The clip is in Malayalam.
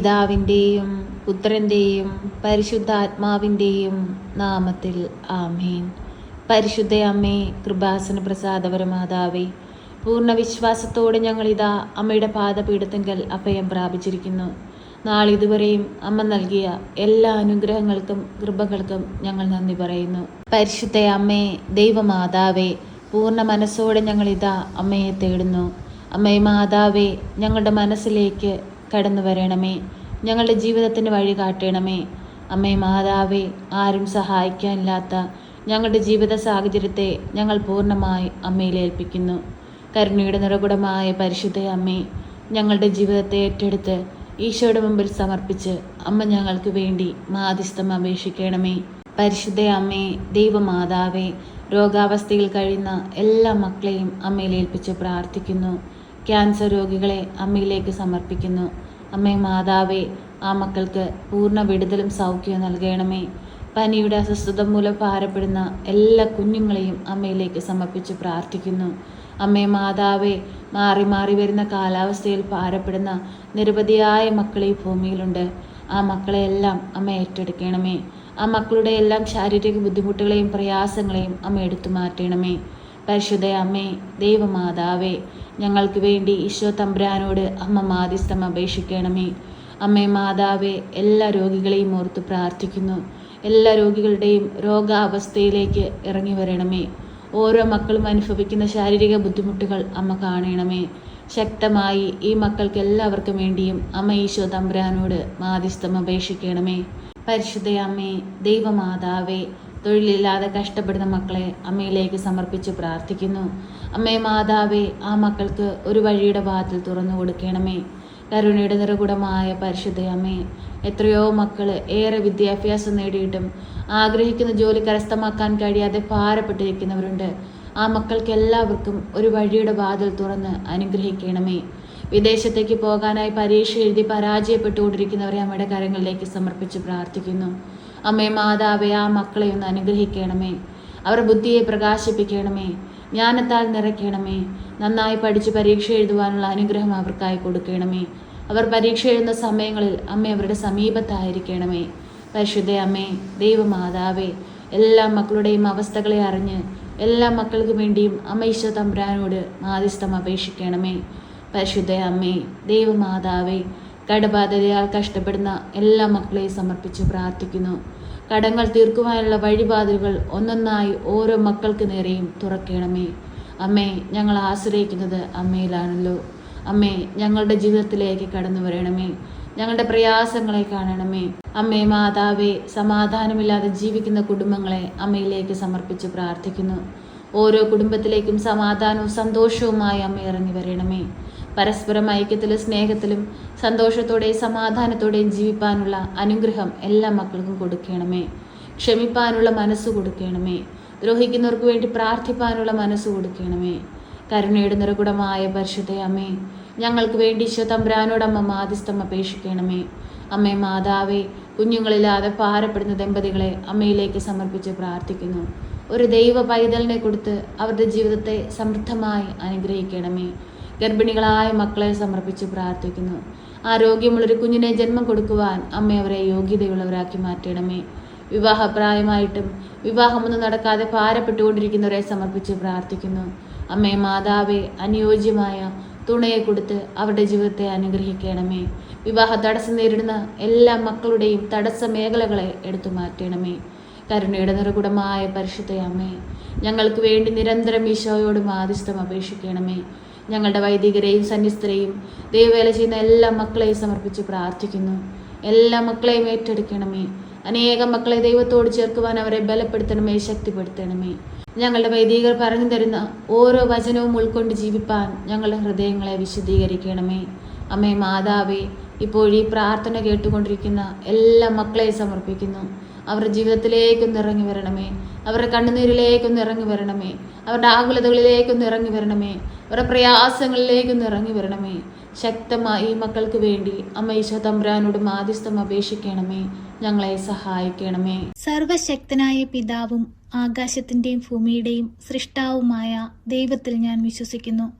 പിതാവിന്റെയും പുത്രന്റെയും പരിശുദ്ധാത്മാവിന്റെയും നാമത്തിൽ ആമേൻ. പരിശുദ്ധ അമ്മേ കൃപാസന പ്രസാദപരമാതാവേ പൂർണ വിശ്വാസത്തോടെ ഞങ്ങളിതാ അമ്മയുടെ പാദപീഠത്തിങ്കൽ അഭയം പ്രാപിച്ചിരിക്കുന്നു. നാളിതുവരെയും അമ്മ നൽകിയ എല്ലാ അനുഗ്രഹങ്ങൾക്കും കൃപകൾക്കും ഞങ്ങൾ നന്ദി പറയുന്നു. പരിശുദ്ധ അമ്മേ ദൈവമാതാവേ പൂർണ മനസ്സോടെ ഞങ്ങളിതാ അമ്മയെ തേടുന്നു. അമ്മേ മാതാവേ ഞങ്ങളുടെ മനസ്സിലേക്ക് കടന്നു വരണമേ ഞങ്ങളുടെ ജീവിതത്തിന് വഴി കാട്ടണമേ. അമ്മേ മാതാവേ ആരും സഹായിക്കാനില്ലാത്ത ഞങ്ങളുടെ ജീവിത സാഹചര്യത്തെ ഞങ്ങൾ പൂർണമായി അമ്മയിൽ ഏൽപ്പിക്കുന്നു. കരുണയുടെ നിറകുടമായ പരിശുദ്ധ അമ്മേ ഞങ്ങളുടെ ജീവിതത്തെ ഏറ്റെടുത്ത് ഈശോയുടെ മുമ്പിൽ സമർപ്പിച്ച് അമ്മ ഞങ്ങൾക്ക് വേണ്ടി മാധ്യസ്ഥം അപേക്ഷിക്കണമേ. പരിശുദ്ധ അമ്മേ ദൈവമാതാവേ രോഗാവസ്ഥയിൽ കഴിയുന്ന എല്ലാ മക്കളെയും അമ്മയിൽ ഏൽപ്പിച്ച് പ്രാർത്ഥിക്കുന്നു. ക്യാൻസർ രോഗികളെ അമ്മയിലേക്ക് സമർപ്പിക്കുന്നു. അമ്മേ മാതാവേ ആ മക്കൾക്ക് പൂർണ വിടുതലും സൗഖ്യവും നൽകണമേ. പനിയുടെ അസ്വസ്ഥത മൂലം ഭാരപ്പെടുന്ന എല്ലാ കുഞ്ഞുങ്ങളെയും അമ്മയിലേക്ക് സമർപ്പിച്ച് പ്രാർത്ഥിക്കുന്നു. അമ്മേ മാതാവേ മാറി മാറി വരുന്ന കാലാവസ്ഥയിൽ ഭാരപ്പെടുന്ന നിരവധിയായ മക്കൾ ഈ ഭൂമിയിലുണ്ട്. ആ മക്കളെയെല്ലാം അമ്മ ഏറ്റെടുക്കണമേ. ആ മക്കളുടെ എല്ലാം ശാരീരിക ബുദ്ധിമുട്ടുകളെയും പ്രയാസങ്ങളെയും അമ്മ എടുത്തു മാറ്റണമേ. പരിശുദ്ധ അമ്മേ ദൈവമാതാവേ ഞങ്ങൾക്ക് വേണ്ടി ഈശോ തമ്പുരാനോട് അമ്മ മാധ്യസ്ഥം അപേക്ഷിക്കണമേ. അമ്മേ മാതാവേ എല്ലാ രോഗികളെയും ഓർത്ത് പ്രാർത്ഥിക്കുന്നു. എല്ലാ രോഗികളുടെയും രോഗാവസ്ഥയിലേക്ക് ഇറങ്ങി വരണമേ. ഓരോ മക്കളും അനുഭവിക്കുന്ന ശാരീരിക ബുദ്ധിമുട്ടുകൾ അമ്മ കാണണമേ. ശക്തമായി ഈ മക്കൾക്ക് എല്ലാവർക്കും വേണ്ടിയും അമ്മ ഈശോ തമ്പുരാനോട് മാധ്യസ്ഥം അപേക്ഷിക്കണമേ. പരിശുദ്ധയമ്മേ ദൈവമാതാവേ തൊഴിലില്ലാതെ കഷ്ടപ്പെടുന്ന മക്കളെ അമ്മയിലേക്ക് സമർപ്പിച്ച് പ്രാർത്ഥിക്കുന്നു. അമ്മേ മാതാവേ ആ മക്കൾക്ക് ഒരു വഴിയുടെ വാതിൽ തുറന്നു കൊടുക്കണമേ. കരുണയുടെ നിറകുടമായ പരിശുദ്ധ അമ്മേ എത്രയോ മക്കൾ ഏറെ വിദ്യാഭ്യാസം നേടിയിട്ടും ആഗ്രഹിക്കുന്ന ജോലി കരസ്ഥമാക്കാൻ കഴിയാതെ ഭാരപ്പെട്ടിരിക്കുന്നവരുണ്ട്. ആ മക്കൾക്ക് എല്ലാവർക്കും ഒരു വഴിയുടെ വാതിൽ തുറന്ന് അനുഗ്രഹിക്കണമേ. വിദേശത്തേക്ക് പോകാനായി പരീക്ഷ എഴുതി പരാജയപ്പെട്ടുകൊണ്ടിരിക്കുന്നവരെ അമ്മയുടെ കരങ്ങളിലേക്ക് സമർപ്പിച്ച് പ്രാർത്ഥിക്കുന്നു. അമ്മേ മാതാവേ ആ മക്കളെ ഒന്ന് അനുഗ്രഹിക്കണമേ. അവർ ബുദ്ധിയെ പ്രകാശിപ്പിക്കണമേ. ജ്ഞാനത്താൽ നിറയ്ക്കണമേ. നന്നായി പഠിച്ച് പരീക്ഷ എഴുതുവാനുള്ള അനുഗ്രഹം അവർക്കായി കൊടുക്കണമേ. അവർ പരീക്ഷ എഴുതുന്ന സമയങ്ങളിൽ അമ്മ അവരുടെ സമീപത്തായിരിക്കണമേ. പരിശുദ്ധ അമ്മേ ദൈവമാതാവേ എല്ലാ മക്കളുടെയും അവസ്ഥകളെ അറിഞ്ഞ് എല്ലാ മക്കൾക്ക് വേണ്ടിയും അമ്മ തമ്പുരാനോട് മാധ്യസ്ഥം അപേക്ഷിക്കണമേ. പരിശുദ്ധ അമ്മേ ദൈവമാതാവേ കടബാധ്യതയാൽ കഷ്ടപ്പെടുന്ന എല്ലാ മക്കളെയും സമർപ്പിച്ച് പ്രാർത്ഥിക്കുന്നു. കടങ്ങൾ തീർക്കുവാനുള്ള വഴിപാതലുകൾ ഒന്നൊന്നായി ഓരോ മക്കൾക്ക് നേരെയും തുറക്കണമേ. അമ്മേ ഞങ്ങൾ ആശ്രയിക്കുന്നത് അമ്മയിലാണല്ലോ. അമ്മേ ഞങ്ങളുടെ ജീവിതത്തിലേക്ക് കടന്നു വരണമേ. ഞങ്ങളുടെ പ്രയാസങ്ങളെ കാണണമേ. അമ്മേ മാതാവേ സമാധാനമില്ലാതെ ജീവിക്കുന്ന കുടുംബങ്ങളെ അമ്മയിലേക്ക് സമർപ്പിച്ച് പ്രാർത്ഥിക്കുന്നു. ഓരോ കുടുംബത്തിലേക്കും സമാധാനവും സന്തോഷവുമായി അമ്മ ഇറങ്ങി വരണമേ. പരസ്പരം ഐക്യത്തിലും സ്നേഹത്തിലും സന്തോഷത്തോടെയും സമാധാനത്തോടെയും ജീവിപ്പാനുള്ള അനുഗ്രഹം എല്ലാ മക്കൾക്കും കൊടുക്കണമേ. ക്ഷമിപ്പാനുള്ള മനസ്സ് കൊടുക്കണമേ. ദ്രോഹിക്കുന്നവർക്ക് വേണ്ടി പ്രാർത്ഥിപ്പാനുള്ള മനസ്സ് കൊടുക്കണമേ. കരുണയുടെ നിറകുടമായ പരിശുദ്ധ അമ്മേ ഞങ്ങൾക്ക് വേണ്ടി ഈശോ തമ്പ്രാനോടമ്മ മാധ്യസ്ഥം അപേക്ഷിക്കണമേ. അമ്മേ മാതാവേ കുഞ്ഞുങ്ങളില്ലാതെ പാരപ്പെടുന്ന ദമ്പതികളെ അമ്മയിലേക്ക് സമർപ്പിച്ച് പ്രാർത്ഥിക്കുന്നു. ഒരു ദൈവ പൈതലിനെ കൊടുത്ത് അവരുടെ ജീവിതത്തെ സമൃദ്ധമായി അനുഗ്രഹിക്കണമേ. ഗർഭിണികളായ മക്കളെ സമർപ്പിച്ച് പ്രാർത്ഥിക്കുന്നു. ആരോഗ്യമുള്ളൊരു കുഞ്ഞിനെ ജന്മം കൊടുക്കുവാൻ അമ്മ അവരെ യോഗ്യതയുള്ളവരാക്കി മാറ്റണമേ. വിവാഹപ്രായമായിട്ടും വിവാഹമൊന്നും നടക്കാതെ ഭാരപ്പെട്ടുകൊണ്ടിരിക്കുന്നവരെ സമർപ്പിച്ച് പ്രാർത്ഥിക്കുന്നു. അമ്മേ മാതാവെ അനുയോജ്യമായ തുണയെ കൊടുത്ത് അവരുടെ ജീവിതത്തെ അനുഗ്രഹിക്കണമേ. വിവാഹ തടസ്സം നേരിടുന്ന എല്ലാ മക്കളുടെയും തടസ്സ മേഖലകളെ എടുത്തു മാറ്റണമേ. കരുണയുടെ നിറകുടമായ പരിശുദ്ധ അമ്മേ ഞങ്ങൾക്ക് വേണ്ടി നിരന്തരം ഈശോയോട് മാധ്യസ്ഥം അപേക്ഷിക്കണമേ. ഞങ്ങളുടെ വൈദികരെയും സന്യസ്തരെയും ദൈവവേല ചെയ്യുന്ന എല്ലാ മക്കളെയും സമർപ്പിച്ച് പ്രാർത്ഥിക്കുന്നു. എല്ലാ മക്കളെയും ഏറ്റെടുക്കണമേ. അനേകം മക്കളെ ദൈവത്തോട് ചേർക്കുവാൻ അവരെ ബലപ്പെടുത്തണമേ ശക്തിപ്പെടുത്തണമേ. ഞങ്ങളുടെ വൈദികർ പറഞ്ഞു തരുന്ന ഓരോ വചനവും ഉൾക്കൊണ്ട് ജീവിപ്പാൻ ഞങ്ങളുടെ ഹൃദയങ്ങളെ വിശദീകരിക്കണമേ അമ്മേ മാതാവേ ഇപ്പോൾ ഈ പ്രാർത്ഥന കേട്ടുകൊണ്ടിരിക്കുന്ന എല്ലാ മക്കളെയും സമർപ്പിക്കുന്നു. അവരുടെ ജീവിതത്തിലേക്കൊന്ന് ഇറങ്ങി വരണമേ. അവരുടെ കണ്ണുനീരിലേക്കൊന്ന് ഇറങ്ങി വരണമേ. അവരുടെ ആകുലതകളിലേക്കൊന്ന് ഇറങ്ങി വരണമേ. അവരുടെ പ്രയാസങ്ങളിലേക്കൊന്ന് ഇറങ്ങി വരണമേ. ശക്തമായി ഈ മക്കൾക്ക് വേണ്ടി അമ്മ ഈശോ തമ്പുരാനോട് മാധ്യസ്ഥം അപേക്ഷിക്കണമേ. ഞങ്ങളെ സഹായിക്കണമേ. സർവശക്തനായ പിതാവും ആകാശത്തിന്റെയും ഭൂമിയുടെയും സൃഷ്ടാവുമായ ദൈവത്തിൽ ഞാൻ വിശ്വസിക്കുന്നു.